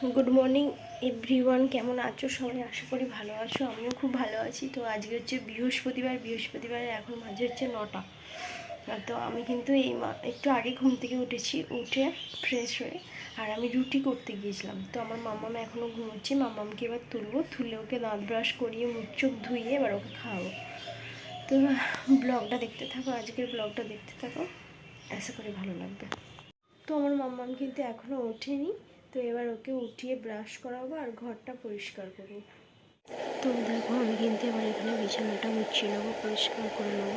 Good morning everyone কেমন আছো? সবাই আশা করি ভালো আছো। আমিও খুব ভালো আছি। তো আজকে হচ্ছে বৃহস্পতিবার। বৃহস্পতিবার এখন মাঝে হচ্ছে নটা। তো আমি কিন্তু এই একটু আগে ঘুম থেকে উঠেছি, উঠে ফ্রেশ হয়ে আর আমি রুটি করতে গিয়েছিলাম। তো আমার মাম্মাম এখনও ঘুমোচ্ছে। মাম্মামকে এবার তুলবো। তুলে ওকে দাঁত ব্রাশ করিয়ে, মুখ চোখ ধুইয়ে এবার ওকে খাওয়াবো। তো ব্লগটা দেখতে থাকো। আজকের ব্লগটা দেখতে থাকো। আশা করি ভালো লাগবে। তো আমার মাম্মাম কিন্তু এখনও ওঠেনি। তো এবার ওকে উঠিয়ে ব্রাশ করাবো আর ঘরটা পরিষ্কার করব। তো দেখো, আমি কিন্তু এবার এখানে বিছানাটা মুছিয়ে নেব, পরিষ্কার করে নেব।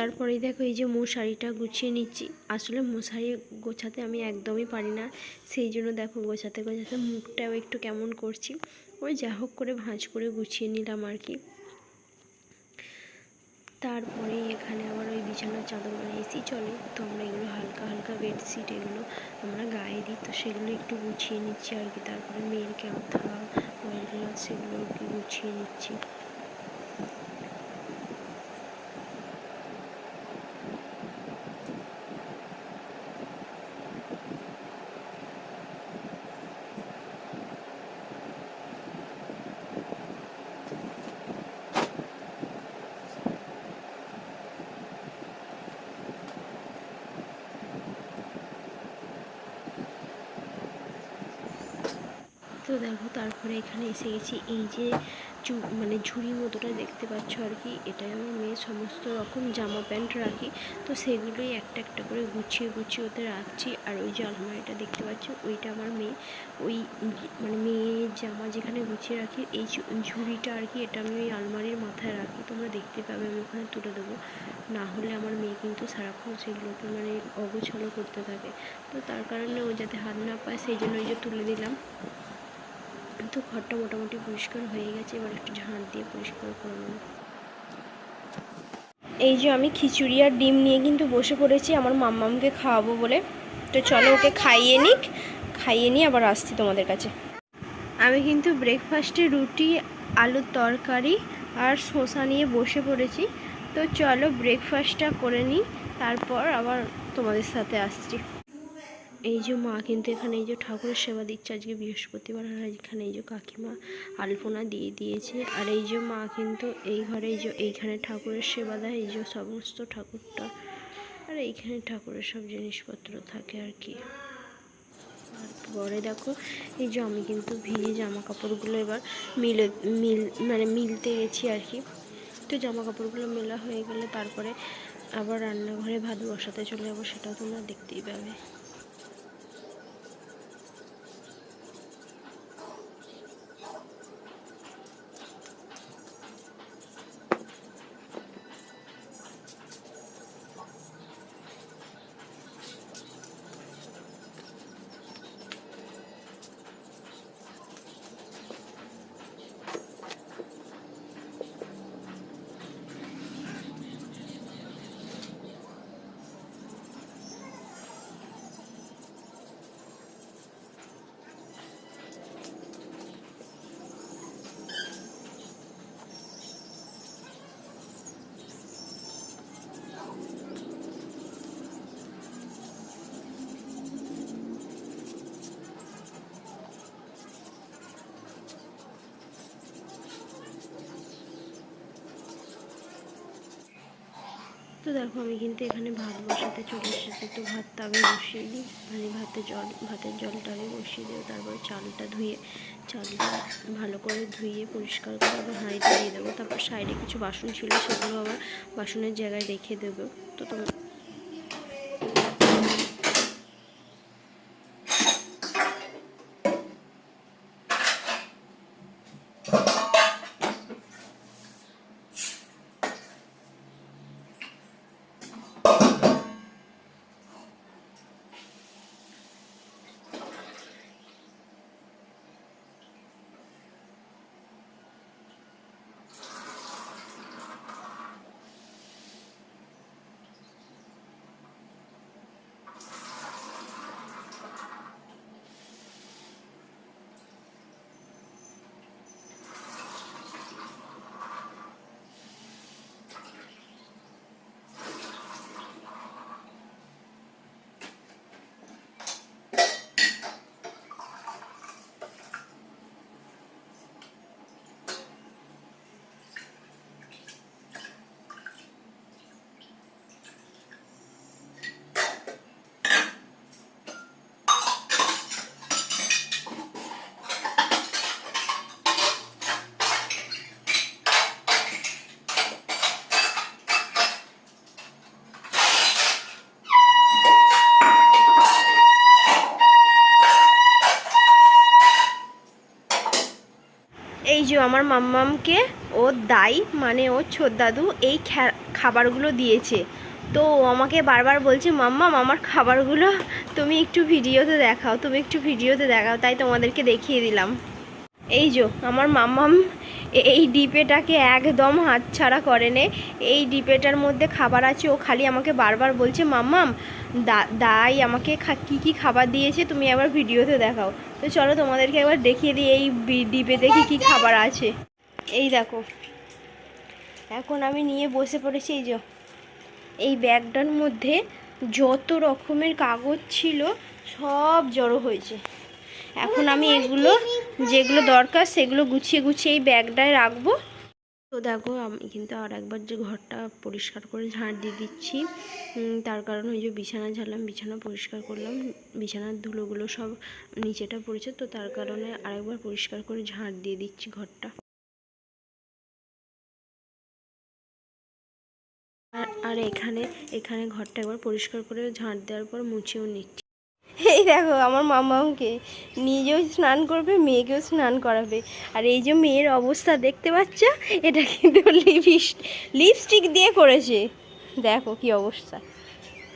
তারপরে দেখো এই যে মশারিটা গুছিয়ে নিচ্ছি। আসলে মশারি গোছাতে আমি একদমই পারি না। সেই জন্য দেখো গোছাতে গোছাতে মুখটাও একটু কেমন করছি। ওই যা হোক করে ভাঁজ করে গুছিয়ে নিলাম আর কি। তারপরে এখানে আবার ওই বিছানার চাদর মানে এসি চলে তো আমরা এগুলো হালকা হালকা বেডশিট এগুলো আমরা গায়ে দিই। তো সেগুলো একটু গুছিয়ে নিচ্ছি আর কি। তারপরে মেয়ের ক্যাথা অয়েল গ্লাস সেগুলো একটু গুছিয়ে নিচ্ছি। তো দেখো তারপরে এখানে এসে গেছি। এই যে চু মানে ঝুড়ি মতোটা দেখতে পাচ্ছ আর কি। এটাই আমার মেয়ে সমস্ত রকম জামা প্যান্ট রাখি। তো সেগুলোই একটা একটা করে গুছিয়ে গুছিয়ে ওতে রাখছি। আর ওই যে আলমারিটা দেখতে পাচ্ছ, ওইটা আমার মেয়ে, ওই মানে মেয়ের জামা যেখানে গুছিয়ে রাখি, এই ঝুড়িটা আর কি, এটা আমি ওই আলমারির মাথায় রাখি। তোমরা দেখতে পাবে, আমি ওখানে তুলে দেবো। না হলে আমার মেয়ে কিন্তু সারাক্ষণ সেগুলোকে মানে অগোছালো করতে থাকে। তো তার কারণে ও যাতে হাত না পায়, সেই জন্য ওই যে তুলে দিলাম। তো ঘরটা মোটামুটি পরিষ্কার হয়ে গেছে, এবার একটু ঝাঁট দিয়ে পরিষ্কার করে নেব। এই যে আমি খিচুড়ি আর ডিম নিয়ে কিন্তু বসে পড়েছি, আমার মাম্মামকে খাওয়াবো বলে। তো চলো ওকে খাইয়ে নিক, খাইয়ে নিয়ে আবার আসছি তোমাদের কাছে। আমি কিন্তু ব্রেকফাস্টে রুটি, আলুর তরকারি আর শসা নিয়ে বসে পড়েছি। তো চলো ব্রেকফাস্টটা করে নিই, তারপর আবার তোমাদের সাথে আসছি। এই যে মা, কিন্তু এখানে এই যে ঠাকুরের সেবা দিচ্ছে আজকে বৃহস্পতিবার, আর এখানে এই যে কাকিমা আলপনা দিয়ে দিয়েছে। আর এই যে মা কিন্তু এই ঘরে এই যে এইখানে ঠাকুরের সেবা দেয়, এই যে সমস্ত ঠাকুরটা। আর এইখানে ঠাকুরের সব জিনিসপত্র থাকে আর কি। পরে দেখো, এই যে আমি কিন্তু ভিজে জামা কাপড়গুলো এবার মিলে, মিল মানে মিলতে গেছি আর কি। তো জামা কাপড়গুলো মেলা হয়ে গেলে তারপরে আবার রান্নাঘরে ভাত বসাতে চলে যাব, সেটাও তোমরা দেখতেই পাবে। দেখো, আমি কিন্তু এখানে ভাত বসাতে চলে এসেছি। তো ভাতটা আগে বসিয়ে দিই। মানে ভাতে জল, ভাতের জলটা আগে বসিয়ে দেবো তারপরে চালটা ধুয়ে, চালটা ভালো করে ধুয়ে পরিষ্কার করে আবার হাঁড়িতে দিয়ে দেবো। তারপর সাইডে কিছু বাসন ছিল, সেগুলো আবার বাসনের জায়গায় রেখে দেবো। তো তোমরা এই যে আমার মাম্মামকে ও দাই মানে ও দাদু, এই খাবারগুলো দিয়েছে। তো ও আমাকে বারবার বলছে, মাম্মাম, আমার খাবারগুলো তুমি একটু ভিডিওতে দেখাও, তুমি একটু ভিডিওতে দেখাও, তাই তোমাদেরকে দেখিয়ে দিলাম। এই যে, আমার মাম্মাম এই ডিপেটাকে একদম হাতছাড়া করে নে এই ডিপেটার মধ্যে খাবার আছে, ও খালি আমাকে বারবার বলছে, মাম্মাম, দা দাই আমাকে কি কি খাবার দিয়েছে তুমি একবার ভিডিওতে দেখাও। তো চলো তোমাদেরকে একবার দেখিয়ে দিই এই ডিপেতে কি কি খাবার আছে। এই দেখো। এখন আমি নিয়ে বসে পড়েছি, এই যে। এই ব্যাগটার মধ্যে যত রকমের কাগজ ছিল, সব জড়ো হয়েছে। এখন আমি এগুলো যেগুলো দরকার সেগুলো গুছিয়ে গুছিয়ে এই ব্যাগটায় রাখব। তো দেখো, আমি কিন্তু আর একবার যে ঘরটা পরিষ্কার করে ঝাঁট দিয়ে দিচ্ছি। তার কারণ ওই যে বিছানা ঝাড়লাম, বিছানা পরিষ্কার করলাম, বিছানার ধুলোগুলো সব নিচেটা পড়েছে, তো তার কারণে আরেকবার পরিষ্কার করে ঝাঁট দিয়ে দিচ্ছি ঘরটা। আর আর এখানে এখানে ঘরটা একবার পরিষ্কার করে ঝাঁট দেওয়ার পর মুছেও নিচ্ছি। এই দেখো, আমার মামাকে নিজেও স্নান করবে, মেয়েকেও স্নান করাবে। আর এই যে মেয়ের অবস্থা দেখতে পাচ্ছ, এটা কিন্তু লিপস্টিক লিপস্টিক দিয়ে করেছে। দেখো কি অবস্থা।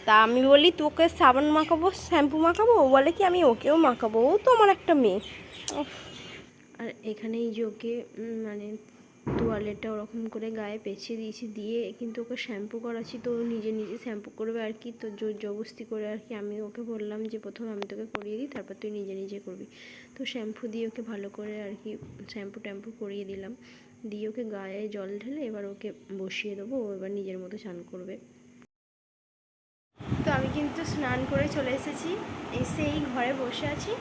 তা আমি বলি, তোকে সাবান মাখাবো, শ্যাম্পু মাখাবো? ও বলে কি, আমি ওকেও মাখাবো। ও তো আমার একটা মেয়ে। আর এখানে এই যে ওকে মানে তোয়ালেটা ওরকম করে গায়ে পেঁচিয়ে দিয়েছি, দিয়ে কিন্তু ওকে শ্যাম্পু করাচ্ছি। তো নিজে নিজে শ্যাম্পু করবে আর কি, তো জোর জবস্তি করে আর কি আমি ওকে বললাম যে প্রথমে আমি তোকে করিয়ে দিই, তারপর তুই নিজে নিজে করবি। তো শ্যাম্পু দিয়ে ওকে ভালো করে আর কি শ্যাম্পু ট্যাম্পু করিয়ে দিলাম। দিয়ে ওকে গায়ে জল ঢেলে এবার ওকে বসিয়ে দেবো, ও এবার নিজের মতো স্নান করবে। তো আমি কিন্তু স্নান করে চলে এসেছি এসে এই ঘরে বসে আছি।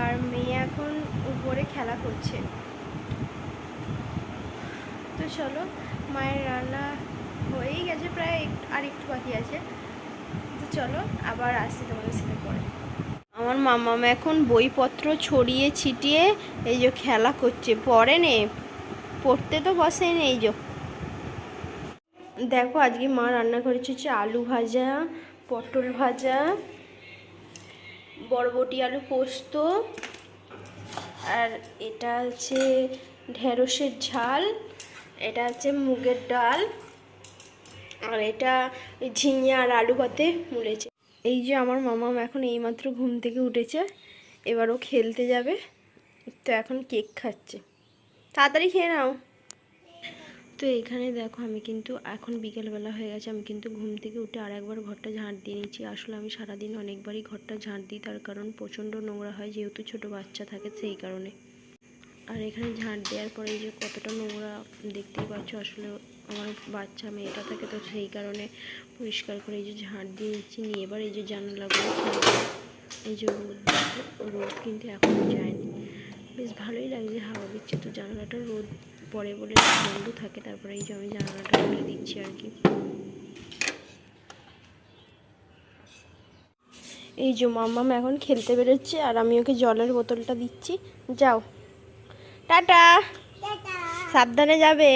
আর মেয়ে এখন উপরে খেলা করছে। চলো, মায়ের রান্না হয়েই গেছে প্রায় আর একটু বাকি আছে। তো চলো, আবার আসছি তোমাদের সাথে পরে। আমার মামাম এখন বইপত্র ছড়িয়ে ছিটিয়ে এই যে খেলা করছে। পড়ে নে, পড়তে তো বসে নেই যে। দেখো, আজকে মা রান্না করেছে হচ্ছে আলু ভাজা, পটল ভাজা, বরবটি আলু পোস্ত, আর এটা হচ্ছে ঢেঁড়সের ঝাল। এটা হচ্ছে মুগের ডাল, আর এটা ঝিঙে আর আলু ভাতে মুড়েছে। এই যে আমার মামাম এখন এইমাত্র ঘুম থেকে উঠেছে, এবার ও খেলতে যাবে, তো এখন কেক খাচ্ছে। তাড়াতাড়ি খেয়ে নাও। তো এখানে দেখো, আমি কিন্তু এখন বিকেলবেলা হয়ে গেছে, আমি কিন্তু ঘুম থেকে উঠে আর একবার ঘরটা ঝাঁট দিয়ে নিচ্ছি আসলে আমি সারাদিন অনেকবারই ঘরটা ঝাঁট দিই, তার কারণ প্রচণ্ড নোংরা হয়, যেহেতু ছোট বাচ্চা থাকে সেই কারণে। আর এখানে ঝাঁট দেওয়ার পরে এই যে কতটা নোংরা দেখতেই পাচ্ছ, আসলে আমার বাচ্চা মেয়েটা থাকে তো সেই কারণে পরিষ্কার করে এই যে ঝাঁট দিয়ে নিচ্ছি নিয়ে এবার এই যে জানালাগুলো এই যে রোদ রোদ কিন্তু এখনও যায়নি। বেশ ভালোই লাগছে, হাওয়া দিচ্ছে তো জানালাটা রোদ পরে বলে বন্ধ থাকে, তারপরে এই যে আমি জানালাটা খুলে দিচ্ছি আর কি। এই যে মাম্মাম এখন খেলতে বেরোচ্ছে আর আমি ওকে জলের বোতলটা দিচ্ছি। যাও। টাটা। সাবধানে যাবে।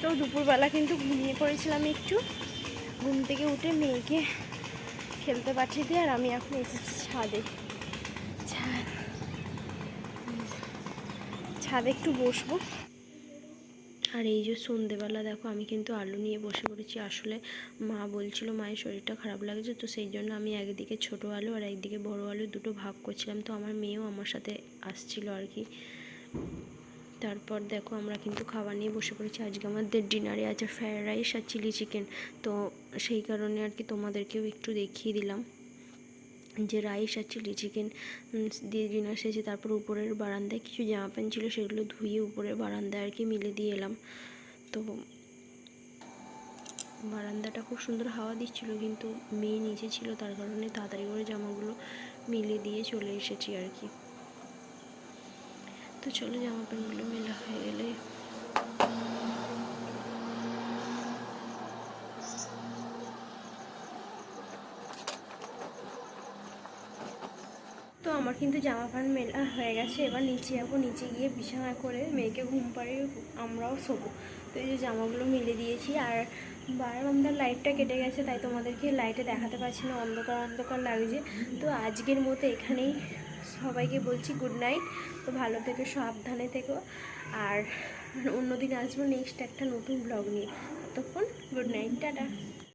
তো দুপুরবেলা কিন্তু ঘুমিয়ে পড়েছিলাম একটু। ঘুম থেকে উঠে মেয়েকে খেলতে পাঠিয়ে দিয়ে আর আমি এখন এসেছি ছাদে। ছাদ ছাদে একটু বসবো। আর এই যে সন্ধেবেলা দেখো, আমি কিন্তু আলু নিয়ে বসে পড়েছি। আসলে মা বলছিল, মায়ের শরীরটা খারাপ লাগছে তো সেই জন্য আমি একদিকে ছোট আলু আর একদিকে বড় আলু দুটো ভাগ করছিলাম। তো আমার মেয়েও আমার সাথে আসছিল আর কি। তারপর দেখো, আমরা কিন্তু খাবার নিয়ে বসে পড়েছি। আজকে আমাদের ডিনারে আছে ফ্রায়েড রাইস আর চিলি চিকেন তো সেই কারণে আর কি তোমাদেরকেও একটু দেখিয়ে দিলাম। যে রাইস আর চিলি চিকেন দিয়ে ডিনার সেরেছি তারপর উপরের বারান্দায় কিছু জামা প্যান্ট ছিল, সেগুলো ধুয়ে উপরের বারান্দায় আর কি মিলে দিয়ে এলাম। তো বারান্দাটা খুব সুন্দর হাওয়া দিচ্ছিল, কিন্তু মেয়ে নিচে ছিল, তার কারণে তাড়াতাড়ি করে জামাগুলো মিলে দিয়ে চলে এসেছি আর কি। তো চলো, জামা প্যান্টগুলো মেলা হয়ে গেলে কিন্তু জামা প্যান্ট মেলা হয়ে গেছে, এবার নিচে যাব। নিচে গিয়ে বিছানা করে মেয়েকে ঘুম পাড়িয়ে আমরাও শোবো। তো এই যে জামাগুলো মিলে দিয়েছি, আর বারান্দার লাইটটা কেটে গেছে, তাই তোমাদেরকে লাইটে দেখাতে পারছি না, অন্ধকার অন্ধকার লাগছে। তো আজকের মতো এখানেই সবাইকে বলছি গুড নাইট তো ভালো থেকে, সাবধানে থেকো। আর অন্যদিন আসব নেক্সট একটা নতুন ব্লগ নিয়ে। ততক্ষণ গুড নাইট টাটা।